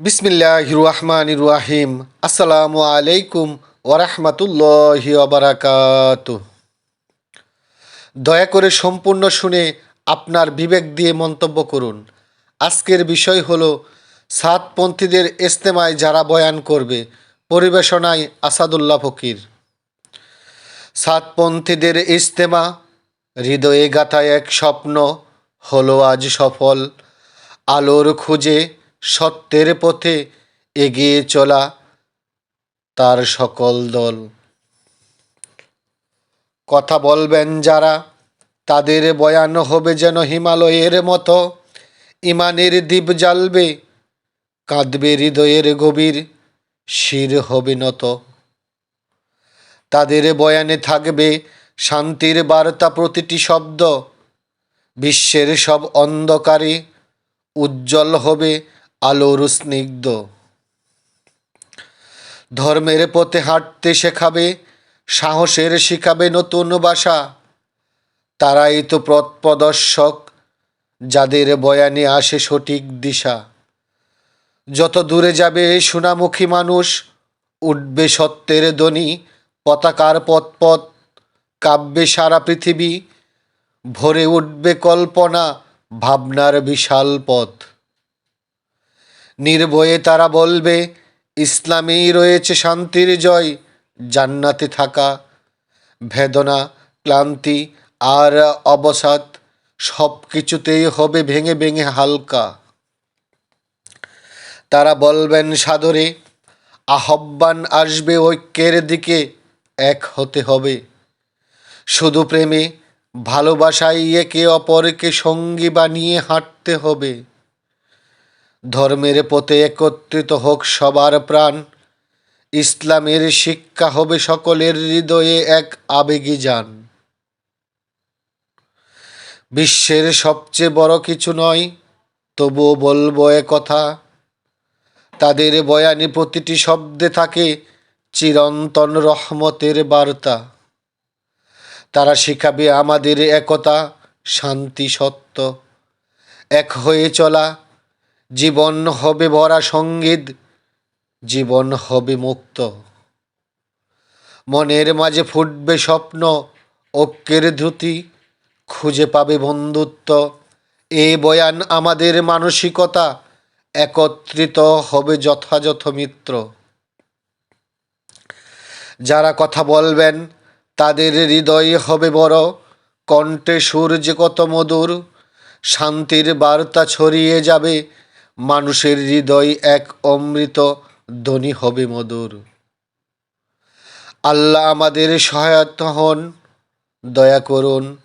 বিসমিল্লাহ রহমান রাহিম। আসসালামু আলাইকুম ওরহমতুল্লাহ ওবরাকাত দয়া করে সম্পূর্ণ শুনে আপনার বিবেক দিয়ে মন্তব্য করুন। আজকের বিষয় হলো, সাতপন্থীদের ইস্তেমায় যারা বয়ান করবে, পরিবেশনায় আসাদুল্লাহ ফকির। সাতপন্থীদের ইস্তেমা হৃদয়ে গাথায় এক স্বপ্ন হলো আজ সফল, আলোর খুঁজে সত্যের পথে এগিয়ে চলা তার সকল দল। কথা বলবেন যারা, তাদের বয়ান হবে যেন হিমালয়ের মতো। ইমানের দ্বীপ জ্বালবে, কাঁদবে হৃদয়ের গভীর শির হবে নত। তাদের বয়ানে থাকবে শান্তির বার্তা প্রতিটি শব্দ। বিশ্বের সব অন্ধকারে উজ্জ্বল হবে আলোর স্নিগ্ধ ধর্মের পথে হাঁটতে শেখাবে, সাহসের শিখাবে নতুন বাসা। তারাই তো প্রদর্শক, যাদের বয়ানে আসে সঠিক দিশা। যত দূরে যাবে সোনামুখী মানুষ, উঠবে সত্যের ধ্বনি, পতাকার পথ পথ কাব্যে সারা পৃথিবী, ভরে উঠবে কল্পনা, ভাবনার বিশাল পথ। নির্ভয়ে তারা বলবে, ইসলামেই রয়েছে শান্তির জয়, জান্নাতে থাকা, বেদনা, ক্লান্তি আর অবসাদ সব কিছুতেই হবে ভেঙে ভেঙে হালকা। তারা বলবেন, সাদরে, আহ্বান আসবে ঐক্যের দিকে, এক হতে হবে। শুধু প্রেমে ভালোবাসায় একে অপরকে সঙ্গী বানিয়ে হাঁটতে হবে। ধর্মের পথে একত্রিত হোক সবার প্রাণ, ইসলামের শিক্ষা হবে সকলের হৃদয়ে এক আবেগী যান। বিশ্বের সবচেয়ে বড় কিছু নয়, তবুও বলব এ কথা, তাদের বয়ানে প্রতিটি শব্দে থাকে চিরন্তন রহমতের বার্তা। তারা শিখাবে আমাদের একতা, শান্তি সত্য, এক হয়ে চলা জীবন হবে ভরা সংগীত, জীবন হবে মুক্ত। মনের মাঝে ফুটবে স্বপ্ন, ঐক্যের ধুতি, খুঁজে পাবে বন্ধুত্ব। এ বয়ান আমাদের মানসিকতা, একত্রিত হবে যথাযথ মিত্র। যারা কথা বলবেন, তাদের হৃদয় হবে বড়, কণ্ঠে সূর্য কত মধুর, শান্তির বার্তা ছড়িয়ে যাবে মানুষের হৃদয় এক অমৃত ধ্বনি হবে মধুর। আল্লাহ আমাদের সহায়তা হন, দয়া করুন।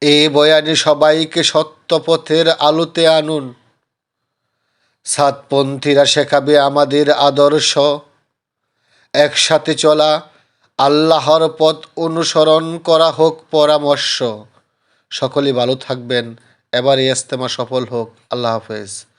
এ বয়ানে সবাইকে সত্য পথের আলোতে আনুন। সাতপন্থীরা শেখাবে আমাদের আদর্শ। একসাথে চলা আল্লাহর পথ অনুসরণ করা হোক পরামর্শ। সকলে ভালো থাকবেন। এবার এই সফল হোক। আল্লাহ হাফেজ।